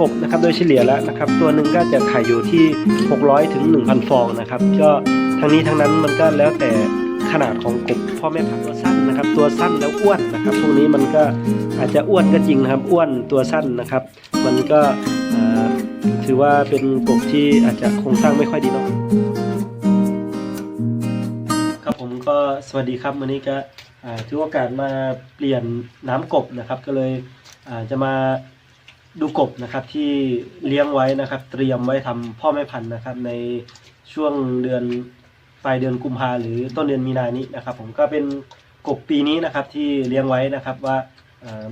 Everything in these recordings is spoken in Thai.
กบนะครับโดยเฉลี่ยแล้วนะครับ ตัวหนึ่งก็จะไข่อยู่ที่ 600ถึง1,000 ฟองนะครับก็ทั้งนี้ทั้งนั้นมันก็แล้วแต่ขนาดของกบพ่อแม่พันธุ์ตัวสั้นนะครับ ตัวสั้นแล้วอ้วนนะครับพวกนี้มันก็อาจจะอ้วนก็จริงนะครับ อ้วนตัวสั้นนะครับ มันก็ถือว่าเป็นกบที่อาจจะโครงสร้างไม่ค่อยดีเนาะครับผมก็สวัสดีครับวันนี้ก็ถือโอกาสมาเปลี่ยนน้ำกบนะครับ ก็เลยจะมา ดูกบนะครับที่เลี้ยงไว้นะครับ เตรียมไว้ทำพ่อแม่พันธุ์นะครับ ในช่วงเดือนปลายเดือนกุมภาหรือต้นเดือนมีนานี้นะครับ ผมก็เป็นกบปีนี้นะครับที่เลี้ยงไว้นะครับว่า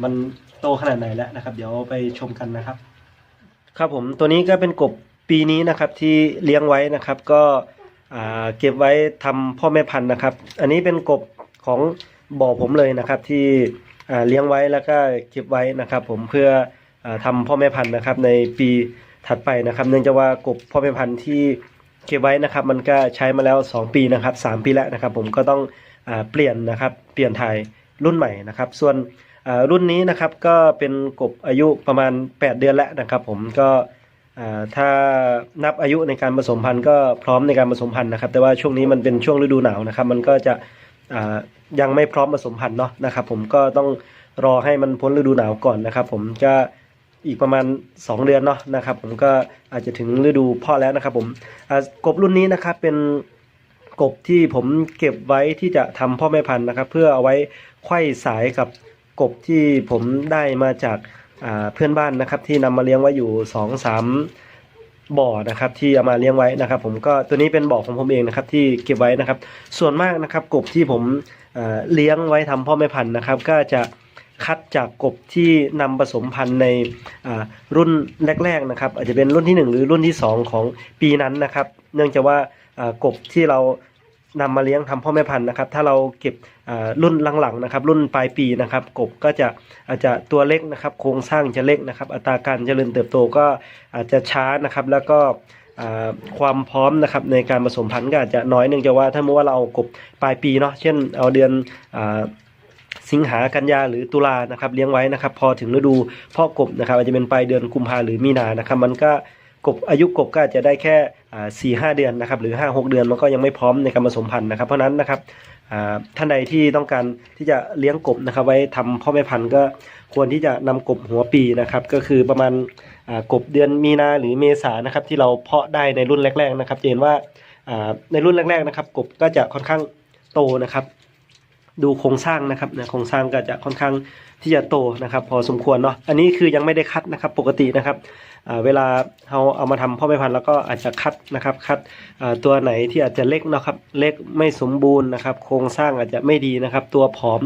มันโตขนาดไหนแล้วนะครับ เดี๋ยวไปชมกันนะครับ ครับผมตัวนี้ก็เป็นกบปีนี้นะครับที่เลี้ยงไว้นะครับ ก็เก็บไว้ทำพ่อแม่พันธุ์นะครับ อันนี้เป็นกบของบ่อผมเลยนะครับที่เลี้ยงไว้แล้วก็เก็บไว้นะครับ ผมเพื่อ อาทำพ่อแม่พันธุ์นะครับ ในปีถัดไปนะครับ เนื่องจากว่ากบพ่อแม่พันธุ์ที่เก็บไว้นะครับ มันก็ใช้มาแล้ว 2 ปีนะครับ 3 ปีแล้วนะครับ ผมก็ต้องอเปลี่ยนนะครับ เปลี่ยนถ่ายรุ่นใหม่นะครับ ส่วนรุ่นนี้นะครับก็เป็นกบอายุประมาณ 8 เดือนแล้วนะครับ ผมก็ถ้านับอายุในการผสมพันธุ์ก็พร้อมในการผสมพันธุ์นะครับ แต่ว่าช่วงนี้มันเป็นช่วงฤดูหนาวนะครับ มันก็จะยังไม่พร้อมผสมพันธุ์เนาะนะครับ ผมก็ต้องรอให้มันพ้นฤดูหนาวก่อนนะครับ ผมก็ อีกประมาณ 2 เดือนเนาะนะครับ ผมก็อาจจะถึงฤดูเพ่อแล้วนะครับ ผมกบรุ่นนี้นะครับเป็นกบที่ผมเก็บไว้ที่จะทำพ่อแม่พันธุ์นะครับ เพื่อเอาไว้ไขว้สายกับกบที่ผมได้มาจากาเพื่อนบ้านนะครับ ที่นำมาเลี้ยงไว้อยู่สองสามบ่อนะครับที่เอามาเลี้ยงไว้นะครับ ผมก็ตัวนี้เป็นบ่อของผมเองนะครับที่เก็บไว้นะครับ ส่วนมากนะครับกบที่ผมเลี้ยงไว้ทำพ่อแม่พันธุ์นะครับ ก็จะ คัดจากกบที่นำผสมพันธุ์ในรุ่นแรกๆนะครับ อาจจะเป็นรุ่นที่หนึ่งหรือรุ่นที่สองของปีนั้นนะครับ เนื่องจากว่ากบที่เรานำมาเลี้ยงทำพ่อแม่พันธุ์นะครับ ถ้าเราเก็บรุ่นหลังๆนะครับ รุ่นปลายปีนะครับ กบก็จะอาจจะตัวเล็กนะครับ โครงสร้างจะเล็กนะครับ อัตราการเจริญเติบโตก็อาจจะช้านะครับ แล้วก็ความพร้อมนะครับในการผสมพันธุ์ก็อาจจะน้อยเนื่องจากว่าถ้าเมื่อว่าเราเอากบปลายปีเนาะเช่นเอาเดือน สิงหากันยาหรือตุลานะครับเลี้ยงไว้นะครับ พอถึงฤดูพ่อกบนะครับอาจจะเป็นปลายเดือนกุมภาหรือมีนานะครับมันก็กบอายุกบก็อาจจะได้แค่สี่ห้าเดือนนะครับหรือห้าหกเดือนมันก็ยังไม่พร้อมในการผสมพันธุ์นะครับ เพราะฉะนั้นนะครับท่านใดที่ต้องการที่จะเลี้ยงกบนะครับ ไว้ทำพ่อแม่พันธุ์ก็ควรที่จะนำกบหัวปีนะครับ ก็คือประมาณกบเดือนมีนาหรือเมษานะครับ ที่เราเพาะได้ในรุ่นแรก ๆ นะครับจะเห็นว่าในรุ่นแรก ๆ นะครับ กบก็จะค่อนข้างโตนะครับ ดูโครงสร้างนะครับนะโครงสร้างก็จะค่อนข้างที่จะโตนะครับ พอสมควรเนาะอันนี้คือยังไม่ได้คัดนะครับปกตินะครับเวลาเราเอามาทำพ่อแม่พันธุ์แล้วก็อาจจะคัดนะครับคัดตัวไหนที่อาจจะเล็กเนาะครับเล็กไม่สมบูรณ์นะครับ โครงสร้างอาจจะไม่ดีนะครับ ตัวผอม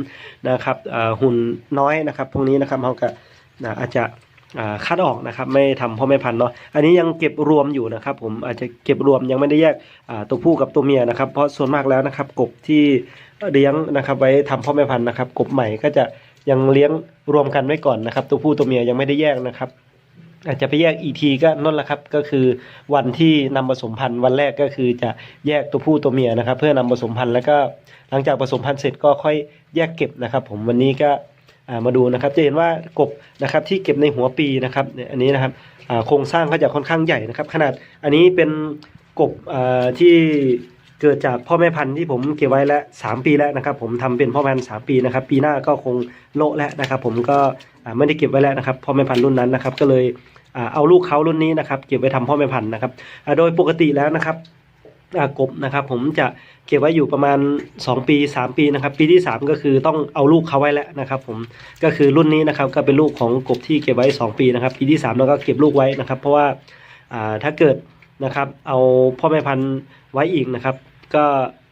นะครับหุ่นน้อยนะครับ พวกนี้นะครับเราก็อาจจะ คัดออกนะครับไม่ทำพ่อแม่พันธุ์เนาะอันนี้ยังเก็บรวมอยู่นะครับ ผมอาจจะเก็บรวมยังไม่ได้แยกตัวผู้กับตัวเมียนะครับ เพราะส่วนมากแล้วนะครับ กบที่เลี้ยงนะครับ ไว้ทำพ่อแม่พันธุ์นะครับ กบใหม่ก็จะยังเลี้ยงรวมกันไว้ก่อนนะครับ ตัวผู้ตัวเมียยังไม่ได้แยกนะครับ อาจจะไปแยกอีกทีก็นั่นแหละครับ ก็คือวันที่นำผสมพันธุ์วันแรกก็คือจะแยกตัวผู้ตัวเมียนะครับ เพื่อนำผสมพันธุ์แล้วก็หลังจากผสมพันธุ์เสร็จก็ค่อยแยกเก็บนะครับ ผมวันนี้ก็ มาดูนะครับจะเห็นว่ากบนะครับที่เก็บในหัวปีนะครับอันนี้นะครับโครงสร้างก็จะค่อนข้างใหญ่นะครับ ขนาดอันนี้เป็นกบที่เกิดจากพ่อแม่พันธุ์ที่ผมเก็บไว้แล้วสามปีแล้วนะครับ ผมทำเป็นพ่อพันธุ์สามปีนะครับ ปีหน้าก็คงโละแล้วนะครับ ผมก็ไม่ได้เก็บไว้แล้วนะครับพ่อแม่พันธุ์รุ่นนั้นนะครับ ก็เลยเอาลูกเขารุ่นนี้นะครับ เก็บไว้ทำพ่อแม่พันธุ์นะครับโดยปกติแล้วนะครับ กบนะครับ ผมจะเก็บไว้อยู่ประมาณ 2 ปี 3 ปีนะครับ ปีที่ 3 ก็คือต้องเอาลูกเขาไว้แล้วนะครับ ผมก็คือรุ่นนี้นะครับก็เป็นลูกของกบที่เก็บไว้ 2 ปีนะครับ ปีที่3แล้วก็เก็บลูกไว้นะครับ เพราะว่าถ้าเกิดนะครับ เอาพ่อแม่พันธุ์ไว้อีกนะครับ ก็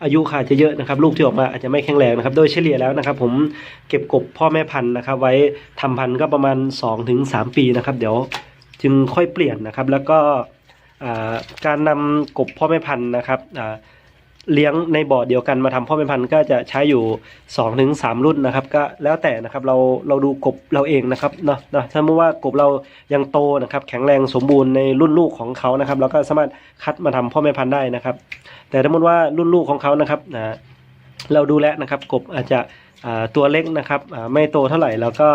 อายุขาดจะเยอะนะครับ ลูกที่ออกมาอาจจะไม่แข็งแรงนะครับ โดยเฉลี่ยแล้วนะครับ ผมเก็บกบพ่อแม่พันธุ์นะครับ ไว้ทำพันธุ์ก็ประมาณ 2-3 ปีนะครับ เดี๋ยวจึงค่อยเปลี่ยนนะครับ แล้วก็ การนำกบพ่อแม่พันธุ์นะครับเลี้ยงในบ่อเดียวกันมาทำพ่อแม่พันธุ์ก็จะใช้อยู่2อถึงสรุ่นนะครับ ก็แล้วแต่นะครับเราเราดูกบเราเองนะครับเนาะนะถ้าเมื่อว่ากบเรายังโตนะครับ แข็งแรงสมบูรณ์ในรุ่นลูกของเขานะครับ เราก็สามารถคัดมาทำพ่อแม่พันธุ์ได้นะครับ แต่ถ้าสมมติว่ารุ่นลูกของเขานะครับอ่าเราดูแลนะครับกบอาจจะตัวเล็กนะครับไม่โตเท่าไหร่แล้วก็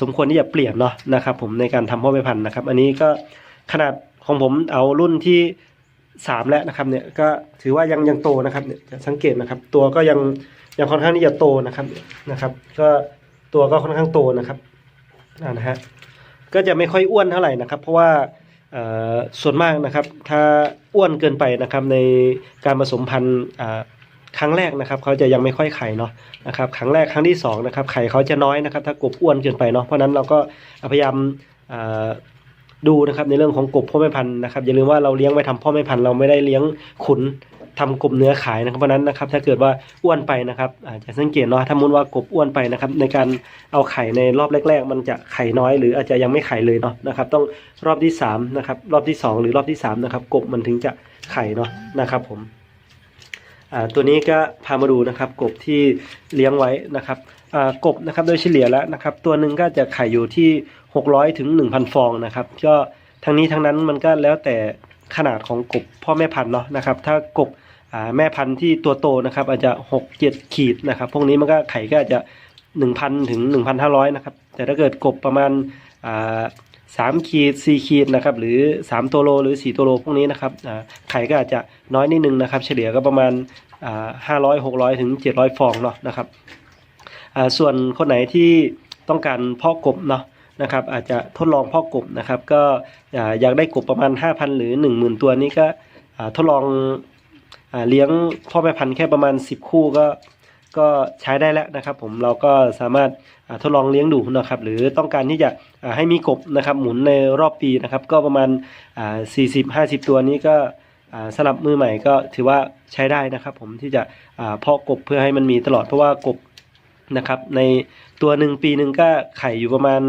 สมควรที่จะเปลี่ยนเนาะนะครับ ผมในการทำพ่อแม่พันธุ์นะครับ อันนี้ก็ขนาด ของผมเอารุ่นที่สามแล้วนะครับเนี่ยก็ถือว่ายังยังโตนะครับเนี่ยสังเกตนะครับ ตัวก็ยังยังค่อนข้างที่จะโตนะครับนะครับ ก็ตัวก็ค่อนข้างโตนะครับอ่านะฮะก็จะไม่ค่อยอ้วนเท่าไหร่นะครับ เพราะว่าส่วนมากนะครับ ถ้าอ้วนเกินไปนะครับในการผสมพันธุ์ครั้งแรกนะครับเขาจะยังไม่ค่อยไข่เนาะนะครับครั้งแรกครั้งที่สองนะครับไข่เขาจะน้อยนะครับ ถ้ากบอ้วนเกินไปเนาะเพราะนั้นเราก็พยายาม ดูนะครับในเรื่องของกบพ่อแม่พันธุ์นะครับอย่าลืมว่าเราเลี้ยงไว้ทำพ่อแม่พันธุ์เราไม่ได้เลี้ยงขุนทำกบเนื้อขายนะครับเพราะนั้นนะครับถ้าเกิดว่าอ้วนไปนะครับอาจจะสังเกตเนาะถ้ามุนว่ากบอ้วนไปนะครับในการเอาไข่ในรอบแรก ๆ มันจะไข่น้อย หรืออาจจะยังไม่ไข่เลยเนาะนะครับต้องรอบที่สามนะครับรอบที่สองหรือรอบที่สามนะครับกบมันถึงจะไข่เนาะนะครับผม ตัวนี้ก็พามาดูนะครับกบที่เลี้ยงไว้นะครับอ่ากบนะครับโดยเฉลี่ยแล้วนะครับตัวหนึ่งก็จะไข่อยู่ที่ 600ถึง1,000 ฟองนะครับก็ทั้งนี้ทั้งนั้นมันก็แล้วแต่ขนาดของกบพ่อแม่พันธุ์เนาะนะครับถ้ากบอ่าแม่พันธุ์ที่ตัวโตนะครับอาจจะ 6 7 ขีดนะครับพวกนี้มันก็ไข่ก็อาจจะ 1,000ถึง1,500นะครับแต่ถ้าเกิดกบประมาณ อ่าสามขีดสี่ขีดนะครับหรือ 3 ตัวโลหรือ 4 ตัวโลพวกนี้นะครับไข่ก็อาจจะน้อยนิดนึงนะครับ เฉลี่ยก็ประมาณห้าร้อยหกร้อยถึงเจ็ดร้อยฟองเนาะนะครับส่วนคนไหนที่ต้องการเพาะกบเนาะนะครับอาจจะทดลองเพาะกบนะครับก็อยากได้กบประมาณ 5,000 หรือ 10,000 ตัวนี้ก็ทดลองอเลี้ยงพ่อแม่พันธุ์แค่ประมาณ 10 คู่ก็ ก็ใช้ได้แล้วนะครับ ผมเราก็สามารถทดลองเลี้ยงดูนะครับ หรือต้องการที่จะให้มีกบนะครับ หมุนในรอบปีนะครับ ก็ประมาณอ่า40-50 ตัวนี้ก็สำหรับมือใหม่ก็ถือว่าใช้ได้นะครับ ผมที่จะเพาะกบเพื่อให้มันมีตลอดเพราะว่ากบนะครับ ในตัวหนึ่งปีหนึ่งก็ไข่อยู่ประมาณ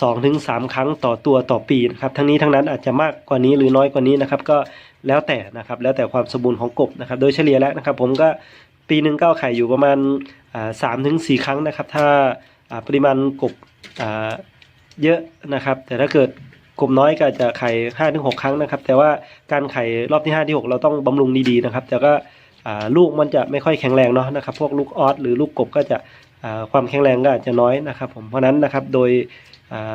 สองถึงสามครั้งต่อตัวต่อปีนะครับ ทั้งนี้ทั้งนั้นอาจจะมากกว่านี้หรือน้อยกว่านี้นะครับ ก็แล้วแต่นะครับ แล้วแต่ความสมบูรณ์ของกบนะครับ โดยเฉลี่ยแล้วนะครับ ผมก็ ปีหนึ่งก็ไข่อยู่ประมาณสามถึงสี่ครั้งนะครับ ถ้าปริมาณกบเยอะนะครับ แต่ถ้าเกิดกบน้อยก็จะไข่ห้าถึงหกครั้งนะครับ แต่ว่าการไข่รอบที่ห้าที่หกเราต้องบำรุงดีๆนะครับ แต่ก็ลูกมันจะไม่ค่อยแข็งแรงเนาะนะครับ พวกลูกออสหรือลูกกบก็จะ ความแข็งแรงก็อาจจะน้อยนะครับผมเพราะนั้นนะครับโดย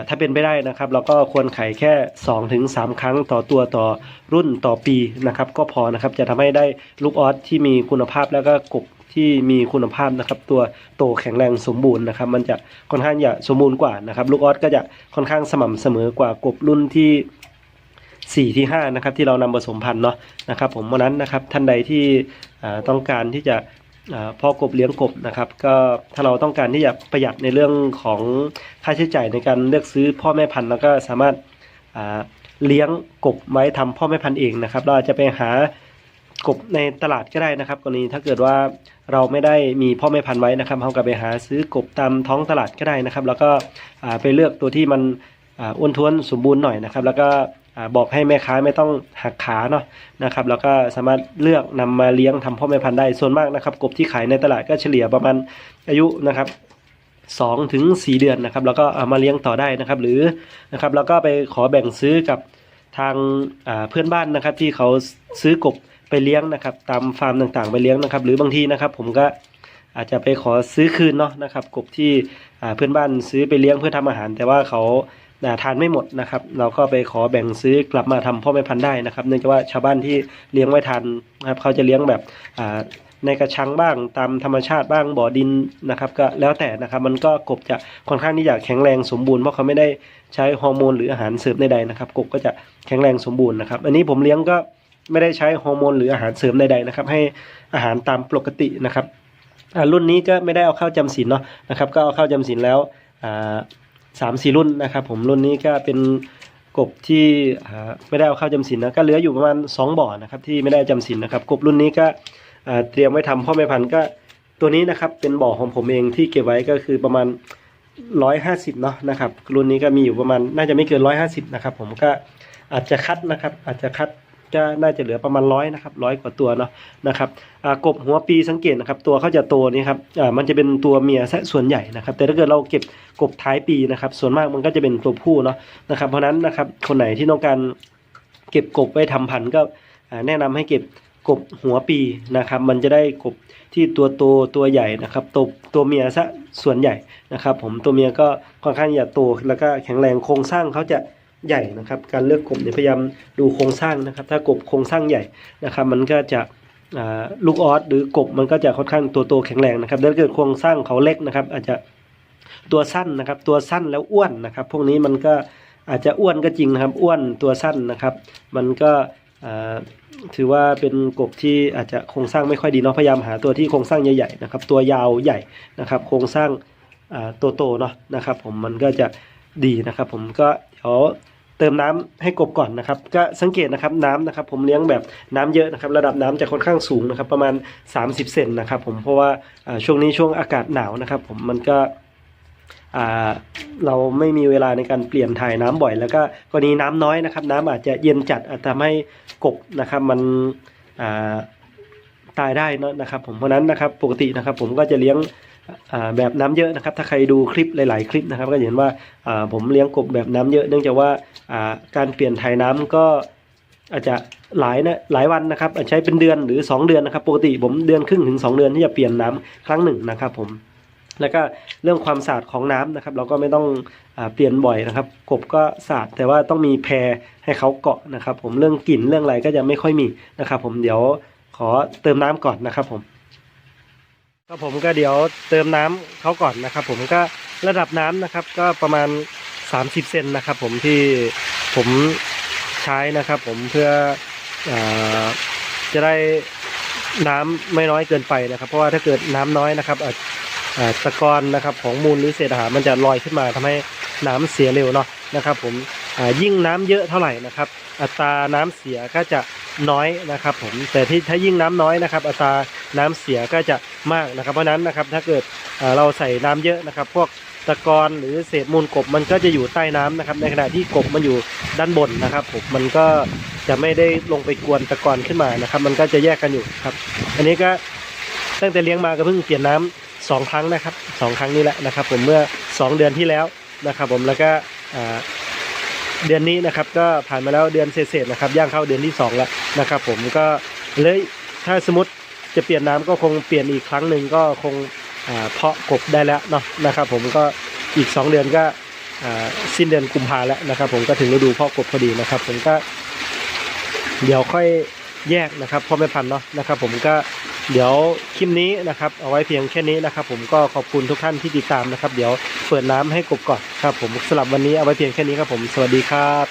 ถ้าเป็นไปได้นะครับ เราก็ควรไขแค่ 2-3ถึงครั้งต่อตัวต่อรุ่นต่อปีนะครับ ก็พอนะครับจะทำให้ได้ลูกออสที่มีคุณภาพแล้วก็กบที่มีคุณภาพนะครับ ตัวโตแข็งแรงสมบูรณ์นะครับ มันจะค่อนข้างจะสมบูรณ์กว่านะครับ ลูกออสก็จะค่อนข้างสม่ำเสมอกว่ากบรุ่นที่สี่ที่ห้านะครับที่เรานำผสมพันธุ์เนาะนะครับ ผมวันนั้นนะครับท่านใดที่ต้องการที่จะ พาะกบเลี้ยงกบนะครับ ก็ถ้าเราต้องการที่จะประหยัดในเรื่องของค่าใช้จ่ายในการเลือกซื้อพ่อแม่พันธุ์แล้วก็สามารถเลี้ยงกบไว้ทำพ่อแม่พันธุ์เองนะครับ เราจะไปหากบในตลาดก็ได้นะครับ กรณีถ้าเกิดว่าเราไม่ได้มีพ่อแม่พันธุ์ไว้นะครับเราก็ไปหาซื้อกบตามท้องตลาดก็ได้นะครับ แล้วก็ไปเลือกตัวที่มันอ้วนท้วนสมบูรณ์หน่อยนะครับ แล้วก็ บอกให้แม่ค้าไม่ต้องหักขาเนาะนะครับแล้วก็สามารถเลือกนำมาเลี้ยงทำพ่อแม่พันธุ์ได้ส่วนมากนะครับกบที่ขายในตลาดก็เฉลี่ยประมาณอายุนะครับสองถึงสี่เดือนนะครับแล้วก็เอามาเลี้ยงต่อได้นะครับ หรือนะครับแล้วก็ไปขอแบ่งซื้อกับทางเพื่อนบ้านนะครับที่เขาซื้อกบไปเลี้ยงนะครับ ตามฟาร์มต่างๆ ไปเลี้ยงนะครับ หรือบางทีนะครับ ผมก็อาจจะไปขอซื้อคืนเนาะนะครับ กบที่เพื่อนบ้านซื้อไปเลี้ยงเพื่อทำอาหาร แต่ว่าเขา ทานไม่หมดนะครับ เราก็ไปขอแบ่งซื้อกลับมาทำพ่อแม่พันธุ์ได้นะครับเนื่องจากว่าชาวบ้านที่เลี้ยงไว้ทานนะครับเขาจะเลี้ยงแบบในกระชังบ้างตามธรรมชาติบ้างบ่อดินนะครับ ก็แล้วแต่นะครับมันก็กบจะค่อนข้างที่จะแข็งแรงสมบูรณ์เพราะเขาไม่ได้ใช้ฮอร์โมนหรืออาหารเสริมใดๆนะครับ กบก็จะแข็งแรงสมบูรณ์นะครับ อันนี้ผมเลี้ยงก็ไม่ได้ใช้ฮอร์โมนหรืออาหารเสริมใดๆนะครับ ให้อาหารตามปกตินะครับรุ่นนี้ก็ไม่ได้เอาเข้าจำศีลเนาะนะครับ ก็เอาเข้าจำศีลแล้วอ่า สามสี่รุ่นนะครับ ผมรุ่นนี้ก็เป็นกบที่ไม่ได้เอาเข้าจำศีลนะก็เหลืออยู่ประมาณสองบ่อนะครับที่ไม่ได้จำศีลนะครับ กบรุ่นนี้ก็เตรียมไว้ทำพ่อแม่พันธุ์ก็ตัวนี้นะครับเป็นบ่อของผมเองที่เก็บไว้ก็คือประมาณร้อยห้าสิบเนาะนะครับรุ่นนี้ก็มีอยู่ประมาณน่าจะไม่เกินร้อยห้าสิบนะครับผมก็อาจจะคัดนะครับอาจจะคัด ก็น่าจะเหลือประมาณร้อยนะครับร้อยกว่าตัวเนาะนะครับกบหัวปีสังเกตนะครับตัวเขาจะโตนี่ครับมันจะเป็นตัวเมียซะส่วนใหญ่นะครับ แต่ถ้าเกิดเราเก็บกบท้ายปีนะครับ ส่วนมากมันก็จะเป็นตัวผู้เนาะนะครับ เพราะนั้นนะครับคนไหนที่ต้องการเก็บกบไว้ทำพันธุ์ก็แนะนำให้เก็บกบหัวปีนะครับ มันจะได้กบที่ตัวโตตัวใหญ่นะครับตัวตัวเมียซะส่วนใหญ่นะครับ ผมตัวเมียก็ค่อนข้างจะโตแล้วก็แข็งแรงโครงสร้างเขาจะ ใหญ่นะครับ การเลือกกบเนี่ยพยายามดูโครงสร้างนะครับ ถ้ากบโครงสร้างใหญ่นะครับ มันก็จะลูกออสหรือกบมันก็จะค่อนข้างตัวโตแข็งแรงนะครับถ้าเกิดโครงสร้างเขาเล็กนะครับ อาจจะตัวสั้นนะครับ ตัวสั้นแล้วอ้วนนะครับ พวกนี้มันก็อาจจะอ้วนก็จริงนะครับ อ้วนตัวสั้นนะครับ มันก็ถือว่าเป็นกบที่อาจจะโครงสร้างไม่ค่อยดีเนาะพยายามหาตัวที่โครงสร้างใหญ่ๆนะครับ ตัวยาวใหญ่นะครับ โครงสร้างตัวโตเนาะนะครับ ผมมันก็จะดีนะครับ ผมก็เดี๋ยว เติมน้ำให้กบก่อนนะครับ ก็สังเกตนะครับน้ำนะครับ ผมเลี้ยงแบบน้ำเยอะนะครับ ระดับน้ำจะค่อนข้างสูงนะครับ ประมาณ 30 เซนนะครับ ผมเพราะว่าช่วงนี้ช่วงอากาศหนาวนะครับ ผมมันก็เราไม่มีเวลาในการเปลี่ยนถ่ายน้ำบ่อย แล้วก็กรณีน้ำน้อยนะครับ น้ำอาจจะเย็นจัดอาจจะทำให้กบนะครับ มันาตายได้นะครับ ผมเพราะนั้นนะครับ ปกตินะครับ ผมก็จะเลี้ยง แบบน้ำเยอะนะครับ ถ้าใครดูคลิปหลาย ๆ คลิปนะครับ ก็เห็นว่าผมเลี้ยงกบแบบน้ำเยอะ เนื่องจากว่าการเปลี่ยนถ่ายน้ำก็อาจจะหลายนะหลายวันนะครับใช้เป็นเดือนหรือ 2 เดือนนะครับ ปกติผมเดือนครึ่งถึง 2 เดือนที่จะเปลี่ยนน้ำครั้งหนึ่งนะครับ ผม แล้วก็เรื่องความสะอาดของน้ำนะครับ เราก็ไม่ต้องอเปลี่ยนบ่อยนะครับ กบก็สะอาดแต่ว่าต้องมีแพรให้เขาเกาะนะครับ ผมเรื่องกลิ่นเรื่องอะไรก็จะไม่ค่อยมีนะครับ ผมเดี๋ยวขอเติมน้ำก่อนนะครับผม ก็ผมก็เดี๋ยวเติมน้ำเขาก่อนนะครับ ผมก็ระดับน้ำนะครับ ก็ประมาณ 30เซนนะครับ ผมที่ผมใช้นะครับ ผมเพื่ออจะได้น้ำไม่น้อยเกินไปนะครับ เพราะว่าถ้าเกิดน้ำน้อยนะครับอาอ่าตะกอนนะครับของมูลหรือเศษอาหารมันจะลอยขึ้นมาทำให้น้ำเสียเร็วเนาะนะครับ ผมอ่ายิ่งน้ำเยอะเท่าไหร่นะครับ อัตราน้ำเสียก็จะ น้อยนะครับผมแต่ที่ถ้ายิ่งน้ำน้อยนะครับ อัตราน้ำเสียก็จะมากนะครับ เพราะนั้นนะครับถ้าเกิดเราใส่น้ำเยอะนะครับ พวกตะกอนหรือเศษมูลกบมันก็จะอยู่ใต้น้ำนะครับ ในขณะที่กบมันอยู่ด้านบนนะครับผมมันก็จะไม่ได้ลงไปกวนตะกอนขึ้นมานะครับ มันก็จะแยกกันอยู่ครับ อันนี้ก็ตั้งแต่เลี้ยงมาก็เพิ่งเปลี่ยนน้ำสองครั้งนะครับสองครั้งนี้แหละนะครับ ผมเมื่อสองเดือนที่แล้วนะครับ ผมแล้วก็ เดือนนี้นะครับก็ผ่านมาแล้วเดือนเศษๆนะครับย่างเข้าเดือนที่สองแล้วนะครับ ผมก็เลยถ้าสมมติจะเปลี่ยนน้ำก็คงเปลี่ยนอีกครั้งหนึ่งก็คงเพาะกบได้แล้วเนาะนะครับ ผมก็อีกสองเดือนก็สิ้นเดือนกุมภาแล้วนะครับ ผมก็ถึงฤดูเพาะกบพอดีนะครับ ผมก็เดี๋ยวค่อยแยกนะครับพ่อแม่พันธุ์เนาะนะครับ ผมก็ เดี๋ยวคลิปนี้นะครับ เอาไว้เพียงแค่นี้นะครับ ผมก็ขอบคุณทุกท่านที่ติดตามนะครับ เดี๋ยวเปิดน้ำให้กบก่อนครับผมสลับวันนี้เอาไว้เพียงแค่นี้ครับผมสวัสดีครับ